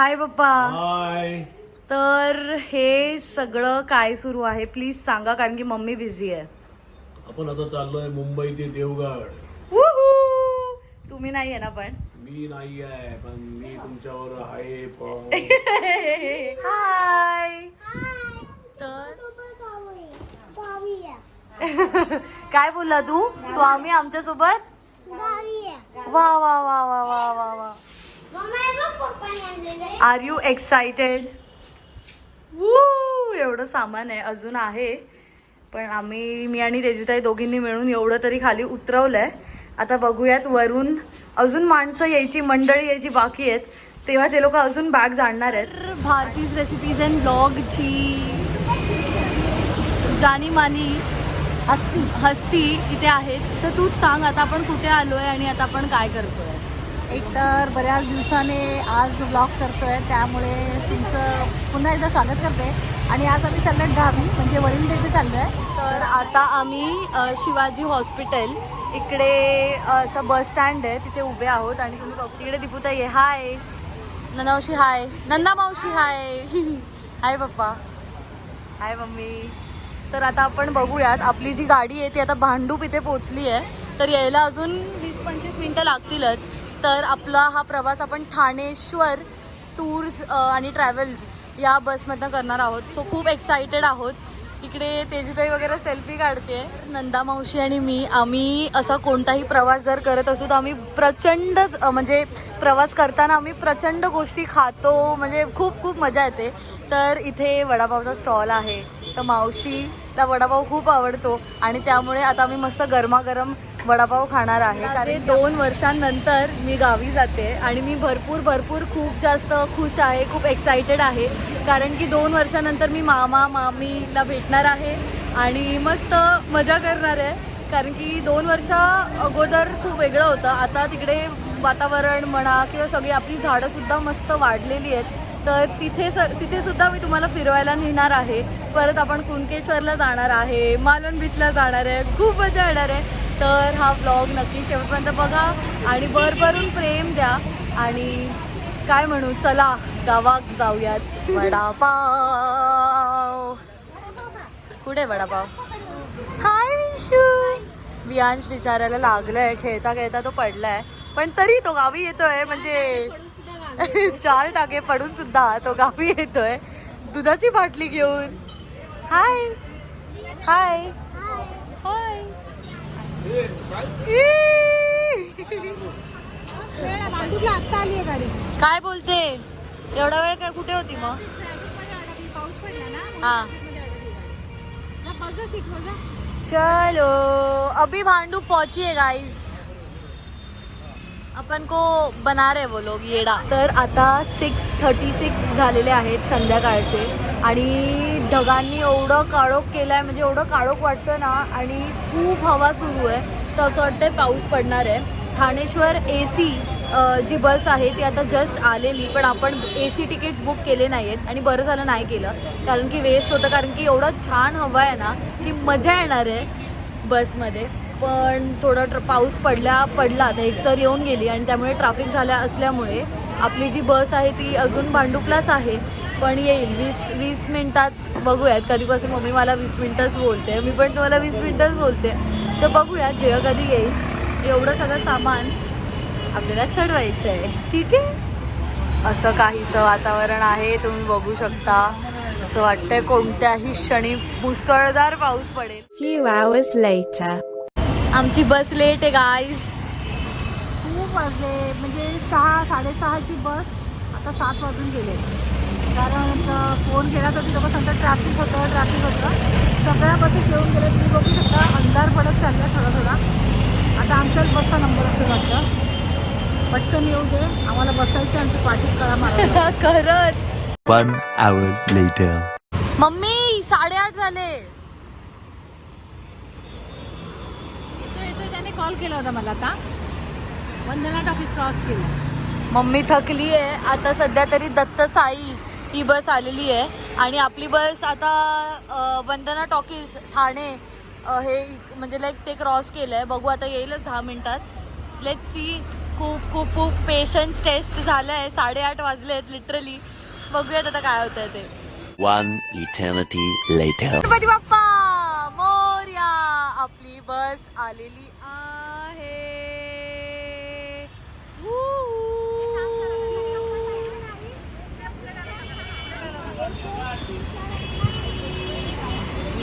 हाय papa. हाय. तर हे सगळं काय सुरू आहे? प्लीज सांगा कारण की मम्मी बिझी आहे. आपण आता चाललोय मुंबई ते देवगड! तुम्ही नाही आहे ना पण? मी नाही आहे पण मी तुमच्यावर आहे पण. हाय तर? काय बोलला तू? स्वामी आमच्यासोबत वा वा वा वा वा वा वा. आर यू एक्साइटेड एवढं सामान आहे अजून आहे. पण आम्ही मी आणि तेजुताई दोघींनी मिळून एवढं तरी खाली उतरवलंय. आता बघूयात वरून अजून माणसं यायची मंडळी यायची बाकी आहेत. तेव्हा ते लोक अजून बॅग जाणणार आहेत. भारतीज रेसिपीज अँड ब्लॉगची जानी मानी हस्ती हस्ती इथे आहेत. तर तूच सांग आता आपण कुठे आलोय आणि आता आपण काय करतोय? एक तर बऱ्याच दिवसाने आज ब्लॉग आहे त्यामुळे तुमचं पुन्हा एकदा स्वागत करते. आणि आज आम्ही चाललोय गावी म्हणजे वडील इथे आहे तर आता आम्ही शिवाजी हॉस्पिटल इकडे असं बस स्टँड आहे तिथे उभे आहोत. आणि तुम्ही बघ तिकडे दीपूताई आहे. हाय. ननावशी हाय. नंदा मावशी hi. Hi papa. Hi mummy. तर आता आपण बघूयात आपली जी गाडी आहे ती आता भांडूप इथे पोचली आहे. तर यायला अजून वीस पंचवीस मिनटं लागतीलच. तर आपला हा प्रवास आपण ठाणेश्वर टूर्स आणि ट्रॅव्हल्स या बसमधनं करणार आहोत. सो खूप एक्सायटेड आहोत. इकडे तेजुताई वगैरे सेल्फी काढते. नंदा मावशी आणि मी आम्ही असा कोणताही प्रवास जर करत असू तर आम्ही प्रचंड म्हणजे प्रवास करताना आम्ही प्रचंड गोष्टी खातो. म्हणजे खूप खूप मजा येते. तर इथे वडापावचा स्टॉल आहे. तर मावशीला वडापाव खूप आवडतो. आणि त्यामुळे आता आम्ही मस्त गरमागरम वडापाव खाणार आहे कारण दोन वर्षांनंतर मी गावी जाते आणि मी भरपूर भरपूर खूप जास्त खुश आहे खूप एक्सायटेड आहे. कारण की दोन वर्षानंतर मी मामा मामीला भेटणार आहे आणि मस्त मजा करणार आहे. कारण की दोन वर्षा अगोदर खूप वेगळं होतं. आता तिकडे वातावरण म्हणा किंवा सगळी आपली झाडंसुद्धा मस्त वाढलेली आहेत. तर तिथे सर तिथे सुद्धा मी तुम्हाला फिरवायला नेणार आहे. परत आपण कुणकेश्वरला जाणार आहे मालवण बीचला जाणार आहे. खूप मजा येणार आहे. तर हा ब्लॉग नक्की शेवटपर्यंत बघा आणि भरभरून प्रेम द्या. आणि काय म्हणू चला गावात जाऊयात. वडापाव. कुठे वडापाव? हाय विशू. वियांश विचारायला लागलाय. खेळता खेळता तो पडलाय. पण तरी तो गावी येतोय म्हणजे चार टाके पडून सुद्धा तो गावी येतोय. दुधाची बाटली घेऊन. हाय. हाय भांडूपला आत्ता आली आहे गाडी काय बोलते? एवढा वेळ काय कुठे होती मग? पाऊस पडला ना हा. चलो अभी भांडू पहुंची है गाइस आपण को बना रहे वो लोग येडा. तर आता सिक्स थर्टी सिक्स झालेले आहेत संध्याकाळचे. आणि ढगांनी एवढं काळोख केलं आहे म्हणजे एवढं काळोख वाटतं ना आणि खूप हवा सुरू आहे तर असं वाटतंय पाऊस पडणार आहे. ठाणेश्वर ए सी जी बस आहे ती आता जस्ट आलेली पण आपण ए सी तिकीट्स बुक केले नाही आहेत आणि बरं झालं नाही केलं कारण की वेस्ट होतं कारण की एवढं छान हवा आहे ना की मजा येणार आहे बसमध्ये. पण थोडं ट्र पाऊस पडल्या पडला आता एकसर येऊन गेली आणि त्यामुळे ट्रॅफिक झाल्या असल्यामुळे आपली जी बस आहे ती अजून भांडुपलाच आहे. पण येईल. वीस वीस मिनटात बघूयात. कधीपासून मम्मी मला वीस मिनटंच बोलते. मी पण तुम्हाला वीस मिनटंच बोलते. तर बघूयात जेव्हा कधी येईल. एवढं सगळं सामान आपल्याला चढवायचं आहे ठीक आहे? असं काहीसं वातावरण आहे. तुम्ही बघू शकता. असं वाटतंय कोणत्याही क्षणी मुसळधार पाऊस पडेल. Few hours later. आमची बस लेट आहे गाईज खूप वाजले. म्हणजे सहा साडेसहाची बस आता सात वाजून गेले. कारण फोन केला तर ती लोकं सांगतात ट्रॅफिक होतं ट्रॅफिक होतं. सगळ्या बसेस येऊन गेले तुम्ही बघू शकता अंधार पडत चालला थोडा थोडा. आता आमच्याच बसचा नंबर असेल वाटतं पटकन येऊ दे आम्हाला बसायचं आहे, आमची पाठीत कळा मारा. खरंच. One hour later. मम्मी साडेआठ झाले. येतो येतो त्याने कॉल केला होता मला आता. वंदना टॉकीज क्रॉस केला. मम्मी थकली आहे आता सध्या तरी दत्त साई. ही बस आलेली आहे. आणि आपली बस आता वंदना टॉकीज ठाणे हे म्हणजे लाईक ते क्रॉस केलं आहे बघू आता येईलच दहा मिनिटात. लेट सी खूप खूप खूप पेशन्स टेस्ट झालं आहे साडेआठ वाजले आहेत लिटरली बघूयात आता काय होतंय ते. One eternity later. Ganpati Bappa! Morya! आपली बस आलेली आहे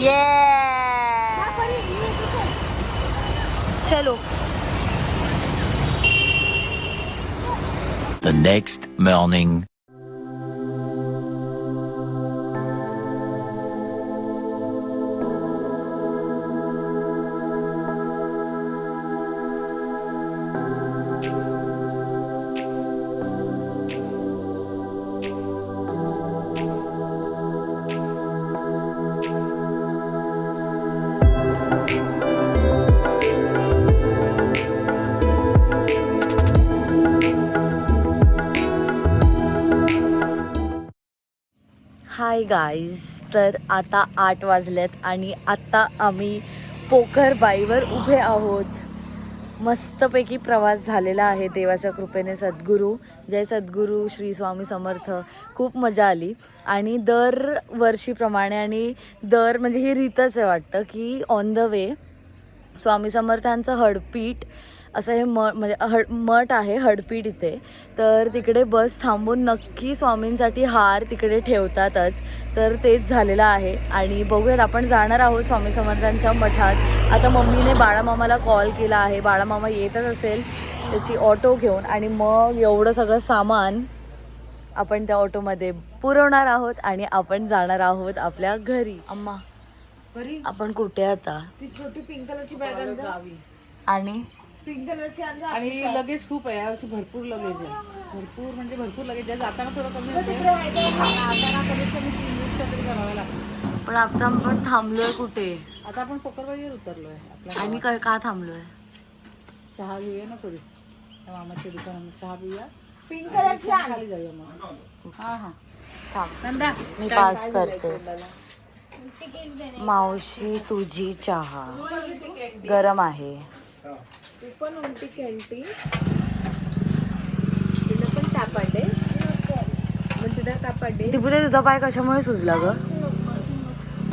ये चलो The next morning. Hi guys तर आता आठ वाजलेत आणि आत्ता आम्ही पोखरबाईवर उभे आहोत. मस्तपैकी प्रवास झालेला आहे देवाच्या कृपेने सद्गुरू. जय सद्गुरू श्री स्वामी समर्थ. खूप मजा आली. आणि दर वर्षीप्रमाणे आणि दर म्हणजे ही रीतच आहे वाटतं की ऑन द वे स्वामी समर्थांचं हडपीठ असं हे म म्हणजे हड मठ आहे हडपीठ इथे. तर तिकडे बस थांबून नक्की स्वामींसाठी हार तिकडे ठेवतातच. तर तेच झालेलं आहे. आणि बघूयात आपण जाणार आहोत स्वामी समर्थांच्या मठात. आता मम्मीने बाळामामाला कॉल केला आहे. बाळामामा येतच असेल त्याची ऑटो घेऊन. आणि मग एवढं सगळं सामान आपण त्या ऑटोमध्ये पुरवणार आहोत आणि आपण जाणार आहोत आपल्या घरी. अम्मा आपण कुठे आता? ती छोटी पिंक कलरची बॅग आणि? पिंक कलरची आणि लगेज खूप आहे यावर्षी भरपूर लगेज आहे. भरपूर म्हणजे भरपूर लगेज आहे. जाताना थोडं कमी होते जाताना कमीत कमी तीन रिक्षा तरी करावं लागतं. पण आता आपण थांबलोय कुठे? आता आपण कोकरबाईवर उतरलोय. आपल्या आणि काय का थांबलोय? चहा घेऊया ना थोडी. त्या मामाच्या दुकानात चहा पिऊया. पिंक कलरची खाली जाऊया मग. हा हा. थांब. नंदा मी पास करते. मावशी तुझी चहा. गरम आहे. टिपूते तुझा पाय कशामुळे सुजला ग?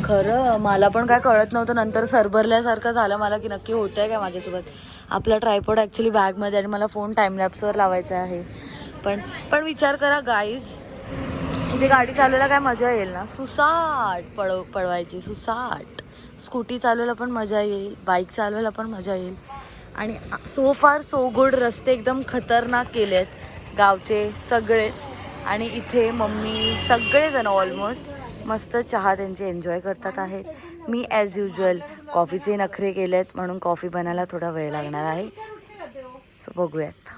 खरं मला पण काय कळत नव्हतं. नंतर सरभरल्यासारखं झालं मला की नक्की होतं आहे का माझ्यासोबत. आपला ट्रायपॉड ॲक्च्युली बॅगमध्ये आणि मला फोन टाईमलॅप्सवर लावायचा आहे. पण पण विचार करा गाईज इथे गाडी चालवायला काय मजा येईल ना? सुसाट पळव पळवायची सुसाट. स्कूटी चालवायला पण मजा येईल. बाईक चालवायला पण मजा येईल. आणि सो फार सो गुड रस्ते एकदम खतरनाक केले आहेत. गावचे सगळेच. आणि इथे मम्मी सगळेजण ऑलमोस्ट मस्त चहा त्यांचे एन्जॉय करतात आहेत. मी ॲज युजल कॉफीचे नखरे केले आहेत म्हणून कॉफी बनायला थोडा वेळ लागणार आहे. सो बघूयात.